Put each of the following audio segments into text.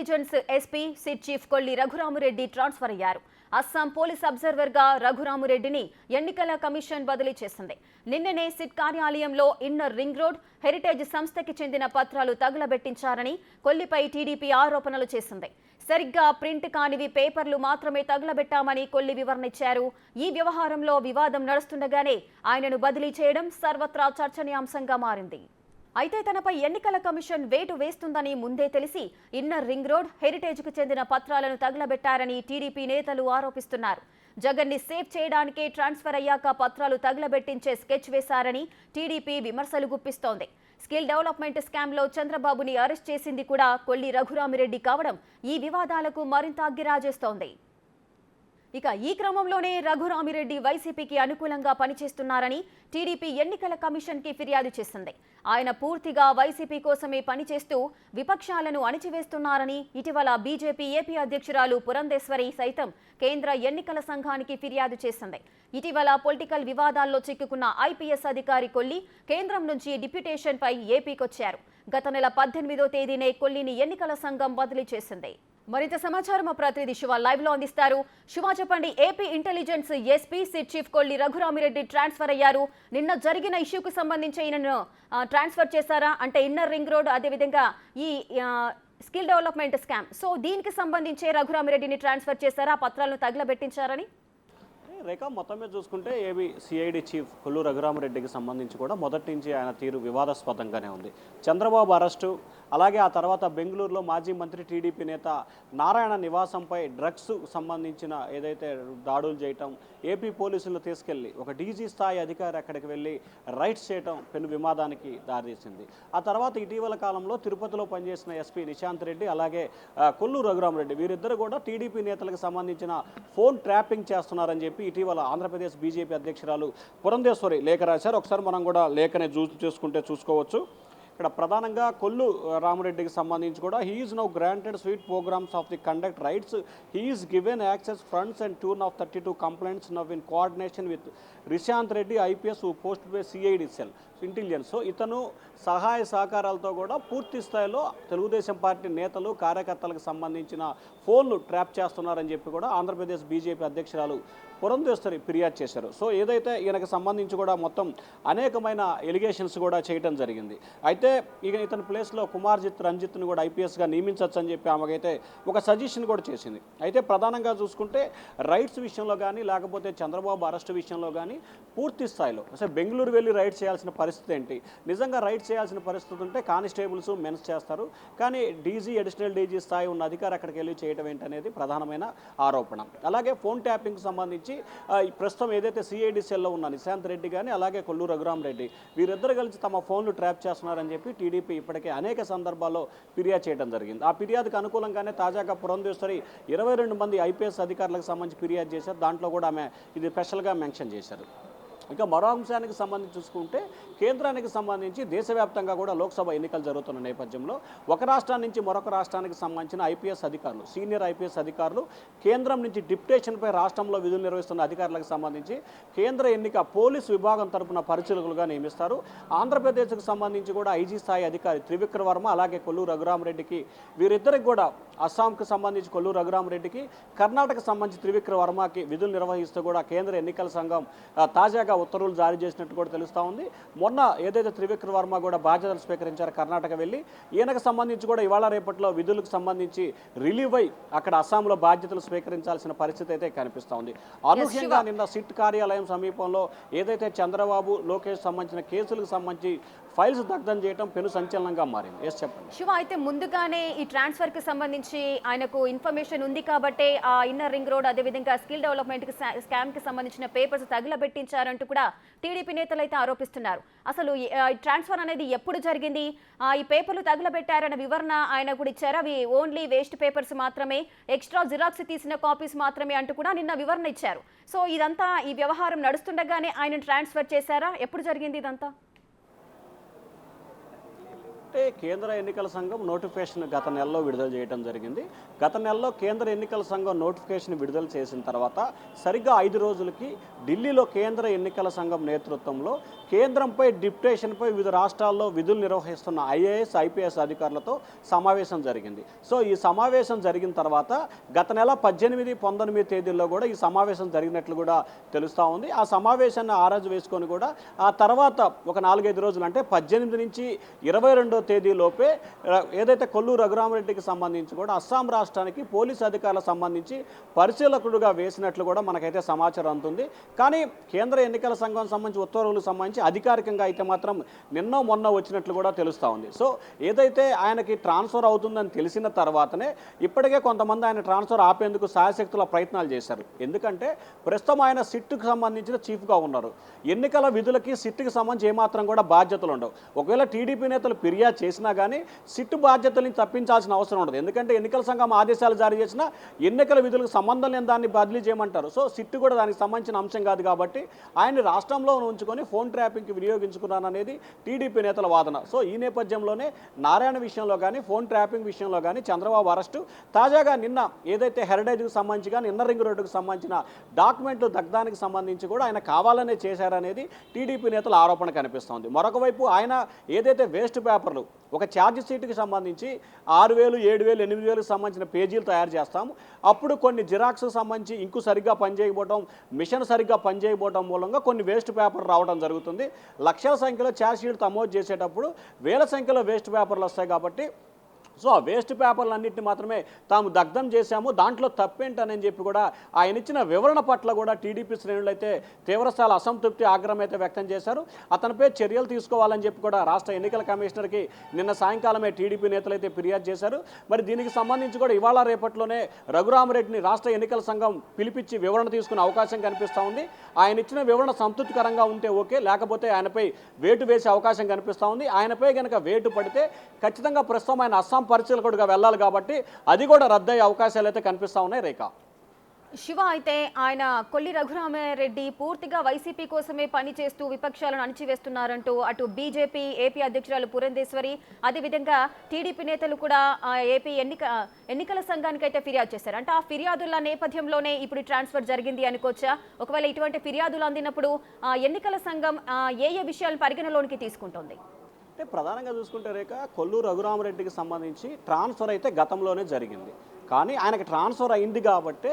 Intelligence SP SIT chief Kolli Raghurama Reddy transfer అయ్యారు. Assam police అబ్జర్వర్గా రఘురామురెడ్డిని ఎన్నికల commission బదిలీ చేసింది. నిన్ననే సిట్ కార్యాలయంలో ఇన్నర్ రింగ్ రోడ్ హెరిటేజ్ సంస్థకి చెందిన పత్రాలు తగులబెట్టించారని కొల్లిపై టీడీపీ ఆరోపణలు చేసింది. సరిగ్గా ప్రింట్ కానివి పేపర్లు మాత్రమే తగులబెట్టామని కొల్లి వివరణ ఇచ్చారు ఈ వ్యవహారంలో వివాదం నడుస్తుండగానే ఆయనను బదిలీ చేయడం సర్వత్రా చర్చనీయాంశంగా మారింది. అయితే తనపై ఎన్నికల కమిషన్ వేటు వేస్తుందని ముందే తెలిసి ఇన్నర్ రింగ్ రోడ్ హెరిటేజ్కు చెందిన పత్రాలను తగలబెట్టారని టీడీపీ నేతలు ఆరోపిస్తున్నారు. జగన్ని సేవ్ చేయడానికే ట్రాన్స్ఫర్ అయ్యాక పత్రాలు తగలబెట్టించే స్కెచ్ వేశారని టీడీపీ విమర్శలు గుప్పిస్తోంది. స్కిల్ డెవలప్మెంట్ స్కామ్లో చంద్రబాబుని అరెస్ట్ చేసింది కూడా కొల్లి రఘురామిరెడ్డి కావడం ఈ వివాదాలకు మరింత అగ్గిరాజేస్తోంది. ఇక ఈ క్రమంలోనే రఘురామిరెడ్డి వైసీపీకి అనుకూలంగా పనిచేస్తున్నారని టీడీపీ ఎన్నికల కమిషన్కి ఫిర్యాదు చేసింది. ఆయన పూర్తిగా వైసీపీ కోసమే పనిచేస్తూ విపక్షాలను అణిచివేస్తున్నారని ఇటీవల బీజేపీ ఏపీ అధ్యక్షురాలు పురంధేశ్వరి సైతం కేంద్ర ఎన్నికల సంఘానికి ఫిర్యాదు చేసింది. ఇటీవల పొలిటికల్ వివాదాల్లో చిక్కుకున్న ఐపీఎస్ అధికారి కొల్లి కేంద్రం నుంచి డిప్యుటేషన్పై ఏపీకొచ్చారు. గత నెల పద్దెనిమిదో తేదీనే కొల్లిని ఎన్నికల సంఘం బదిలీ చేసింది. మరింత సమాచారం మా ప్రతినిధి శివ లైవ్లో అందిస్తారు. శివ చెప్పండి AP intelligence SP SIT chief Kolli Raghurami Reddy transfer అయ్యారు. నిన్న జరిగిన ఇష్యూకు సంబంధించి ఈయనను ట్రాన్స్ఫర్ చేశారా? అంటే ఇన్నర్ రింగ్ రోడ్ అదేవిధంగా ఈ స్కిల్ డెవలప్మెంట్ స్కామ్. సో దీనికి సంబంధించి రఘురామిరెడ్డిని ట్రాన్స్ఫర్ చేశారా? పత్రాలను తగలబెట్టించారని? రేఖ మొత్తం మీద చూసుకుంటే ఏబి సిఐడి చీఫ్ కొల్లు రఘురామరెడ్డికి సంబంధించి కూడా మొదటి నుంచి ఆయన తీరు వివాదాస్పదంగానే ఉంది. చంద్రబాబు అరెస్టు అలాగే ఆ తర్వాత బెంగళూరులో మాజీ మంత్రి టీడీపీ నేత నారాయణ నివాసంపై డ్రగ్స్ సంబంధించిన ఏదైతే దాడులు చేయటం ఏపీ పోలీసులు తీసుకెళ్ళి ఒక డీజీ స్థాయి అధికారి అక్కడికి వెళ్ళి రైట్స్ చేయటం పెను విమాదానికి దారితీసింది. ఆ తర్వాత ఇటీవల కాలంలో తిరుపతిలో పనిచేసిన ఎస్పీ నిశాంత్ రెడ్డి అలాగే కొల్లు రఘురామరెడ్డి వీరిద్దరు కూడా టీడీపీ నేతలకు సంబంధించిన ఫోన్ ట్రాపింగ్ చేస్తున్నారని చెప్పి ఇటీవల ఆంధ్రప్రదేశ్ బీజేపీ అధ్యక్షురాలు పురంధేశ్వరి లేఖ రాశారు. ఒకసారి మనం కూడా లేఖని చూ చూసుకుంటే చూసుకోవచ్చు. ఇక్కడ ప్రధానంగా కొల్లు రామరెడ్డికి సంబంధించి కూడా he is now granted sweet programmes of the conduct rights he is given access fronts and tune of thirty two complaints now in coordination with Rishanth Reddy IPS post by CID cell intelligence so ఇతను సహాయ సహకారాలతో కూడా పూర్తి స్థాయిలో Telugu Desam party నేతలు కార్యకర్తలకు సంబంధించిన ఫోన్లు ట్రాప్ చేస్తున్నారని చెప్పి కూడా ఆంధ్రప్రదేశ్ బీజేపీ అధ్యక్షురాలు పురంధేశ్వరి ఫిర్యాదు చేశారు. సో ఏదైతే ఈయనకు సంబంధించి కూడా మొత్తం అనేకమైన ఎలిగేషన్స్ కూడా చేయడం జరిగింది. అయితే ఇక ఇతని ప్లేస్లో కుమార్జిత్ రంజిత్ను కూడా ఐపీఎస్గా నియమించవచ్చు అని చెప్పి ఆమెకైతే ఒక సజెషన్ కూడా చేసింది. అయితే ప్రధానంగా చూసుకుంటే రైట్స్ విషయంలో కానీ లేకపోతే చంద్రబాబు అరెస్ట్ విషయంలో కానీ పూర్తి స్థాయిలో అసలు బెంగళూరు వెళ్ళి రైడ్ చేయాల్సిన పరిస్థితి ఏంటి? నిజంగా రైడ్ చేయాల్సిన పరిస్థితి ఉంటే కానిస్టేబుల్స్ మెన్స్ చేస్తారు. కానీ డీజీ అడిషనల్ డీజీ స్థాయి ఉన్న అధికారి అక్కడికి వెళ్ళి చేయడం ఏంటనేది ప్రధానమైన ఆరోపణ. అలాగే ఫోన్ ట్యాపింగ్ సంబంధించి ప్రస్తుతం ఏదైతే సిఐడి సెల్లో ఉన్న నిశాంత్ రెడ్డి కానీ అలాగే కొల్లూరు రఘురామ్ రెడ్డి వీరిద్దరు కలిసి తమ ఫోన్లు ట్రాప్ చేస్తున్నారని చెప్పి టీడీపీ ఇప్పటికే అనేక సందర్భాల్లో ఫిర్యాదు చేయడం జరిగింది. ఆ ఫిర్యాదుకు అనుకూలంగానే తాజాగా పురంధేశ్వరి ఇరవై రెండు మంది ఐపీఎస్ అధికారులకు సంబంధించి ఫిర్యాదు చేశారు. దాంట్లో కూడా ఆమె ఇది స్పెషల్గా మెన్షన్ చేశారు. ఇక మరో అంశానికి సంబంధించి చూసుకుంటే కేంద్రానికి సంబంధించి దేశవ్యాప్తంగా కూడా లోక్సభ ఎన్నికలు జరుగుతున్న నేపథ్యంలో ఒక రాష్ట్రం నుంచి మరొక రాష్ట్రానికి సంబంధించిన ఐపీఎస్ అధికారులు సీనియర్ ఐపీఎస్ అధికారులు కేంద్రం నుంచి డిప్యుటేషన్పై రాష్ట్రంలో విధులు నిర్వహిస్తున్న అధికారులకు సంబంధించి కేంద్ర ఎన్నిక పోలీస్ విభాగం తరపున పరిశీలకులుగా నియమిస్తారు. ఆంధ్రప్రదేశ్కు సంబంధించి కూడా ఐజీ స్థాయి అధికారి త్రివిక్రవర్మ అలాగే కొల్లు రఘురామరెడ్డికి వీరిద్దరికి కూడా అస్సాంకు సంబంధించి కొల్లు రఘురామరెడ్డికి కర్ణాటక సంబంధించి త్రివిక్ర వర్మకి విధులు నిర్వహిస్తూ కూడా కేంద్ర ఎన్నికల సంఘం తాజాగా ఉత్తర్వులు జారీ చేసినట్టు కూడా తెలుస్తూ ఉంది. మొన్న ఏదైతే త్రివిక్ర వర్మ కూడా బాధ్యతలు స్వీకరించారో కర్ణాటక వెళ్ళి ఈయనకు సంబంధించి కూడా ఇవాళ రేపట్లో విధులకు సంబంధించి రిలీవ్ అయి అక్కడ అస్సాంలో బాధ్యతలు స్వీకరించాల్సిన పరిస్థితి అయితే కనిపిస్తూ ఉంది. అనూహ్యంగా నిన్న సిట్ కార్యాలయం సమీపంలో ఏదైతే చంద్రబాబు లోకేష్ సంబంధించిన కేసులకు సంబంధించి ఫైల్స్ దగ్ధం చేయడం పెను సంచలనంగా మారింది. ఎస్ చెప్పండి. శివ అయితే ముందుగానే ఈ ట్రాన్స్ఫర్కి సంబంధించి ఆయనకు ఇన్ఫర్మేషన్ ఉంది కాబట్టే ఆ ఇన్నర్ రింగ్ రోడ్ అదేవిధంగా స్కిల్ డెవలప్మెంట్ స్కామ్కి సంబంధించిన పేపర్స్ తగులబెట్టించారంటూ కూడా టీడీపీ నేతలు అయితే ఆరోపిస్తున్నారు. అసలు ఈ, ట్రాన్స్ఫర్ అనేది ఎప్పుడు జరిగింది? ఆ, ఈ పేపర్లు తగులబెట్టారన్న వివరణ ఆయన కూడా ఇచ్చారు. అవి ఓన్లీ వేస్ట్ పేపర్స్ మాత్రమే ఎక్స్ట్రా జిరాక్స్ తీసిన కాపీస్ మాత్రమే అంటూ కూడా నిన్న వివరణ ఇచ్చారు. సో ఇదంతా ఈ వ్యవహారం నడుస్తుండగానే ఆయన ట్రాన్స్ఫర్ చేశారా? ఎప్పుడు జరిగింది ఇదంతా? అంటే కేంద్ర ఎన్నికల సంఘం నోటిఫికేషన్ గత నెలలో విడుదల చేయడం జరిగింది. గత నెలలో కేంద్ర ఎన్నికల సంఘం నోటిఫికేషన్ విడుదల చేసిన తర్వాత సరిగ్గా ఐదు రోజులకి ఢిల్లీలో కేంద్ర ఎన్నికల సంఘం నేతృత్వంలో కేంద్రంపై డిప్యుటేషన్పై వివిధ రాష్ట్రాల్లో విధులు నిర్వహిస్తున్న ఐఏఎస్ ఐపీఎస్ అధికారులతో సమావేశం జరిగింది. సో ఈ సమావేశం జరిగిన తర్వాత గత నెల పద్దెనిమిది పంతొమ్మిది తేదీల్లో కూడా ఈ సమావేశం జరిగినట్లు కూడా తెలుస్తూ ఉంది. ఆ సమావేశాన్ని ఆరాజు వేసుకొని కూడా ఆ తర్వాత ఒక నాలుగైదు రోజులు అంటే పద్దెనిమిది నుంచి ఇరవై రెండు తేదీలోపే ఏదైతే కొల్లు రఘురామరెడ్డికి సంబంధించి కూడా అస్సాం రాష్ట్రానికి పోలీస్ అధికారులకు సంబంధించి పరిశీలకుడుగా వేసినట్లు కూడా మనకైతే సమాచారం అందుతుంది కానీ కేంద్ర ఎన్నికల సంఘం సంబంధించి ఉత్తర్వులకు సంబంధించి అధికారికంగా అయితే మాత్రం నిన్న మొన్న వచ్చినట్లు కూడా తెలుస్తూ ఉంది. సో ఏదైతే ఆయనకి ట్రాన్స్ఫర్ అవుతుందని తెలిసిన తర్వాతనే ఇప్పటికే కొంతమంది ఆయన ట్రాన్స్ఫర్ ఆపేందుకు సాయశక్తుల ప్రయత్నాలు చేశారు. ఎందుకంటే ప్రస్తుతం ఆయన సిట్టుకు సంబంధించిన చీఫ్గా ఉన్నారు. ఎన్నికల విధులకి సిట్టుకి సంబంధించి ఏమాత్రం కూడా బాధ్యతలు ఉండవు ఒకవేళ టీడీపీ నేతలు ఫిర్యాదు చేసినా కానీ సిట్టు బాధ్యతల్ని తప్పించాల్సిన అవసరం ఉండదు. ఎందుకంటే ఎన్నికల సంఘం ఆదేశాలు జారీ చేసినా ఎన్నికల విధులకు సంబంధం లేని దాన్ని బదిలీ చేయమంటారు. సో సిట్టు కూడా దానికి సంబంధించిన అంశం కాదు కాబట్టి ఆయన రాష్ట్రంలో ఉంచుకొని ఫోన్ ట్రాపింగ్కి వినియోగించుకున్నాననేది టీడీపీ నేతల వాదన. సో ఈ నేపథ్యంలోనే నారాయణ విషయంలో కానీ ఫోన్ ట్రాపింగ్ విషయంలో కానీ చంద్రబాబు అరెస్టు. తాజాగా నిన్న ఏదైతే హెరిటేజ్కి సంబంధించి కానీ ఇన్నర్ రింగ్ రోడ్డుకు సంబంధించిన డాక్యుమెంట్లు దగ్ధానికి సంబంధించి కూడా ఆయన కావాలనే చేశారనేది టీడీపీ నేతల ఆరోపణ కనిపిస్తోంది. మరొక వైపు ఆయన ఏదైతే వేస్ట్ పేపర్లు ఒక ఛార్జ్ షీట్కి సంబంధించి ఆరు వేలు ఏడు వేలు ఎనిమిది వేలకు సంబంధించిన పేజీలు తయారు చేస్తాము అప్పుడు కొన్ని జిరాక్స్ సంబంధించి ఇంకు సరిగ్గా పనిచేయకపోవడం మిషన్ సరిగ్గా పనిచేయకపోవడం మూలంగా కొన్ని వేస్ట్ పేపర్ రావడం జరుగుతుంది. లక్షల సంఖ్యలో ఛార్జ్ షీట్ నమోదు చేసేటప్పుడు వేల సంఖ్యలో వేస్ట్ పేపర్లు వస్తాయి కాబట్టి సో ఆ వేస్ట్ పేపర్లన్నింటినీ మాత్రమే తాము దగ్ధం చేశాము. దాంట్లో తప్పేంటనని చెప్పి కూడా ఆయన ఇచ్చిన వివరణ పట్ల కూడా టీడీపీ శ్రేణులు అయితే తీవ్రస్థాయి అసంతృప్తి ఆగ్రహం అయితే వ్యక్తం చేశారు. అతనిపై చర్యలు తీసుకోవాలని చెప్పి కూడా రాష్ట్ర ఎన్నికల కమిషనర్కి నిన్న సాయంకాలమే టీడీపీ నేతలు అయితే ఫిర్యాదు చేశారు. మరి దీనికి సంబంధించి కూడా ఇవాళ రేపట్లోనే రఘురామరెడ్డిని రాష్ట్ర ఎన్నికల సంఘం పిలిపించి వివరణ తీసుకునే అవకాశం కనిపిస్తూ ఉంది. ఆయన ఇచ్చిన వివరణ సంతృప్తికరంగా ఉంటే ఓకే లేకపోతే ఆయనపై వేటు వేసే అవకాశం కనిపిస్తూ ఉంది. ఆయనపై కనుక వేటు పడితే ఖచ్చితంగా ప్రస్తుతం ఆయన అస్సాం పరిశీలకుడిగా వెళ్ళాలి కాబట్టి అది కూడా రద్దయ్యే అవకాశాలు అయితే కనిపిస్తూ ఉన్నాయి రేఖ. శివ అయితే ఆయన కొల్లి రఘురామారెడ్డి పూర్తిగా వైసీపీ కోసమే పనిచేస్తూ విపక్షాలను అణిచివేస్తున్నారంటూ అటు బీజేపీ ఏపీ అధ్యక్షురాలు పురంధేశ్వరి అదేవిధంగా టీడీపీ నేతలు కూడా ఏపీ ఎన్నిక ఎన్నికల సంఘానికి అయితే ఫిర్యాదు చేశారు. అంటే ఆ ఫిర్యాదుల నేపథ్యంలోనే ఇప్పుడు ట్రాన్స్ఫర్ జరిగింది అనుకోవచ్చా? ఒకవేళ ఇటువంటి ఫిర్యాదులు అందినప్పుడు ఆ, ఎన్నికల సంఘం ఏ ఏ విషయాలు పరిగణలోనికి తీసుకుంటోంది? అంటే ప్రధానంగా చూసుకుంటే రేఖ కొల్లూరు రఘురామరెడ్డికి సంబంధించి ట్రాన్స్ఫర్ అయితే గతంలోనే జరిగింది. కానీ ఆయనకి ట్రాన్స్ఫర్ అయింది కాబట్టి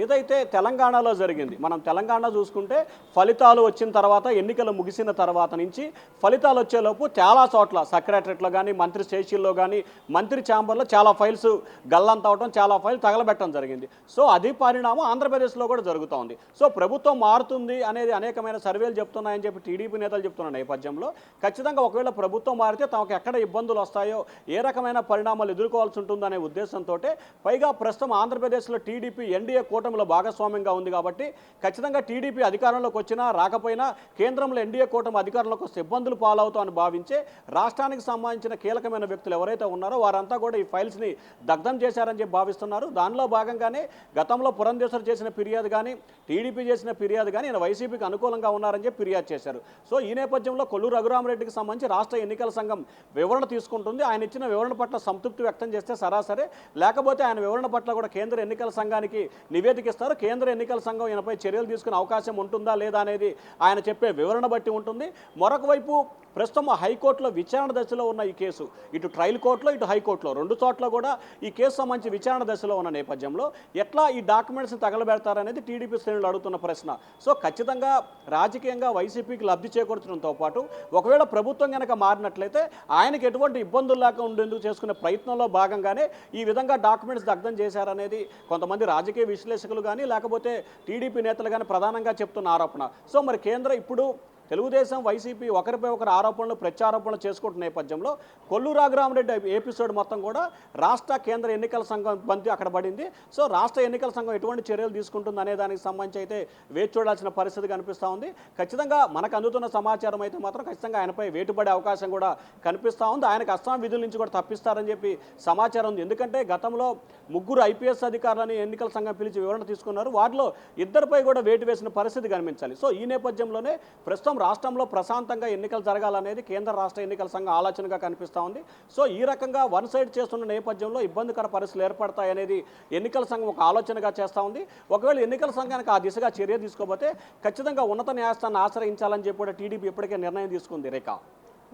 ఏదైతే తెలంగాణలో జరిగింది మనం తెలంగాణ చూసుకుంటే ఫలితాలు వచ్చిన తర్వాత ఎన్నికలు ముగిసిన తర్వాత నుంచి ఫలితాలు వచ్చేలోపు చాలా చోట్ల సెక్రటరేట్లో కానీ మంత్రి స్టేషన్లో కానీ మంత్రి ఛాంబర్లో చాలా ఫైల్స్ గల్లంత అవటం చాలా ఫైల్ తగలబెట్టడం జరిగింది. సో అది పరిణామం ఆంధ్రప్రదేశ్లో కూడా జరుగుతూ ఉంది. సో ప్రభుత్వం మారుతుంది అనేది అనేకమైన సర్వేలు చెప్తున్నాయని చెప్పి టీడీపీ నేతలు చెప్తున్న నేపథ్యంలో ఖచ్చితంగా ఒకవేళ ప్రభుత్వం మారితే తమకు ఎక్కడ ఇబ్బందులు వస్తాయో ఏ రకమైన పరిణామాలు ఎదుర్కోవాల్సి ఉంటుందనే ఉద్దేశంతో పై పైగా ప్రస్తుతం ఆంధ్రప్రదేశ్లో టీడీపీ ఎన్డీఏ కూటమిలో భాగస్వామ్యంగా ఉంది కాబట్టి ఖచ్చితంగా టీడీపీ అధికారంలోకి వచ్చినా రాకపోయినా కేంద్రంలో ఎన్డీఏ కూటమి అధికారంలోకి వస్తే ఇబ్బందులు పాలవుతామని భావించే రాష్ట్రానికి సంబంధించిన కీలకమైన వ్యక్తులు ఎవరైతే ఉన్నారో వారంతా కూడా ఈ ఫైల్స్ని దగ్ధం చేశారని చెప్పి భావిస్తున్నారు. దానిలో భాగంగానే గతంలో పురంధేశ్వర్ చేసిన ఫిర్యాదు కానీ టీడీపీ చేసిన ఫిర్యాదు కానీ ఈయన వైసీపీకి అనుకూలంగా ఉన్నారని చెప్పి ఫిర్యాదు చేశారు. సో ఈ నేపథ్యంలో కొల్లు రఘురామరెడ్డికి సంబంధించి రాష్ట్ర ఎన్నికల సంఘం వివరణ తీసుకుంటుంది. ఆయన ఇచ్చిన వివరణ పట్ల సంతృప్తి వ్యక్తం చేస్తే సరాసరి. లేకపోతే ఆయన వివరణ పట్ల కూడా కేంద్ర ఎన్నికల సంఘానికి నివేదిక ఇస్తారు. కేంద్ర ఎన్నికల సంఘం ఈయనపై చర్యలు తీసుకునే అవకాశం ఉంటుందా లేదా అనేది ఆయన చెప్పే వివరణ బట్టి ఉంటుంది. మరొక వైపు ప్రస్తుతం హైకోర్టులో విచారణ దశలో ఉన్న ఈ కేసు. ఇటు ట్రయల్ కోర్టులో ఇటు హైకోర్టులో. రెండు చోట్ల కూడా ఈ కేసు సంబంధించి విచారణ దశలో ఉన్న నేపథ్యంలో ఎట్లా ఈ డాక్యుమెంట్స్ని తగలబెడతారనేది టీడీపీ శ్రేణులు అడుగుతున్న ప్రశ్న. సో ఖచ్చితంగా రాజకీయంగా వైసీపీకి లబ్ధి చేకూర్చడంతో పాటు ఒకవేళ ప్రభుత్వం కనుక మారినట్లయితే ఆయనకి ఎటువంటి ఇబ్బందులు లేక ఉండేందుకు చేసుకునే ప్రయత్నంలో భాగంగానే ఈ విధంగా డాక్యుమెంట్స్ దగ్ధం చేశారనేది కొంతమంది రాజకీయ విశ్లేషకులు కానీ లేకపోతే టీడీపీ నేతలు కానీ ప్రధానంగా చెప్తున్న ఆరోపణ. సో మరి కేంద్ర ఇప్పుడు తెలుగుదేశం వైసీపీ ఒకరిపై ఒకరు ఆరోపణలు ప్రత్యారోపణలు చేసుకుంటున్న నేపథ్యంలో కొల్లు రాఘరామరెడ్డి ఎపిసోడ్ మొత్తం కూడా రాష్ట్ర కేంద్ర ఎన్నికల సంఘం బంతి అక్కడ పడింది. సో రాష్ట్ర ఎన్నికల సంఘం ఎటువంటి చర్యలు తీసుకుంటుంది అనే దానికి సంబంధించి అయితే వేచి చూడాల్సిన పరిస్థితి కనిపిస్తూ ఉంది. ఖచ్చితంగా మనకు అందుతున్న సమాచారం అయితే మాత్రం ఖచ్చితంగా ఆయనపై వేటుపడే అవకాశం కూడా కనిపిస్తూ ఉంది. ఆయనకు అస్సాం విధుల నుంచి కూడా తప్పిస్తారని చెప్పి సమాచారం ఉంది. ఎందుకంటే గతంలో ముగ్గురు ఐపీఎస్ అధికారులని ఎన్నికల సంఘం పిలిచి వివరణ తీసుకున్నారు. వాటిలో ఇద్దరిపై కూడా వేటు వేసిన పరిస్థితి కనిపించాలి. సో ఈ నేపథ్యంలోనే ప్రస్తుతం రాష్ట్రంలో ప్రశాంతంగా ఎన్నికలు జరగాలనేది కేంద్ర రాష్ట్ర ఎన్నికల సంఘం ఆలోచనగా కనిపిస్తూ ఉంది. సో ఈ రకంగా వన్ సైడ్ చేస్తున్న నేపథ్యంలో ఇబ్బందికర పరిస్థితులు ఏర్పడతాయనేది ఎన్నికల సంఘం ఒక ఆలోచనగా చేస్తూ ఉంది. ఒకవేళ ఎన్నికల సంఘానికి ఆ దిశగా చర్య తీసుకోకపోతే ఖచ్చితంగా ఉన్నత న్యాయస్థానాన్ని ఆశ్రయించాలని చెప్పి కూడా టీడీపీ ఇప్పటికే నిర్ణయం తీసుకుంది Rekha.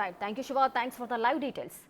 Right thank you Shiva thanks for the live details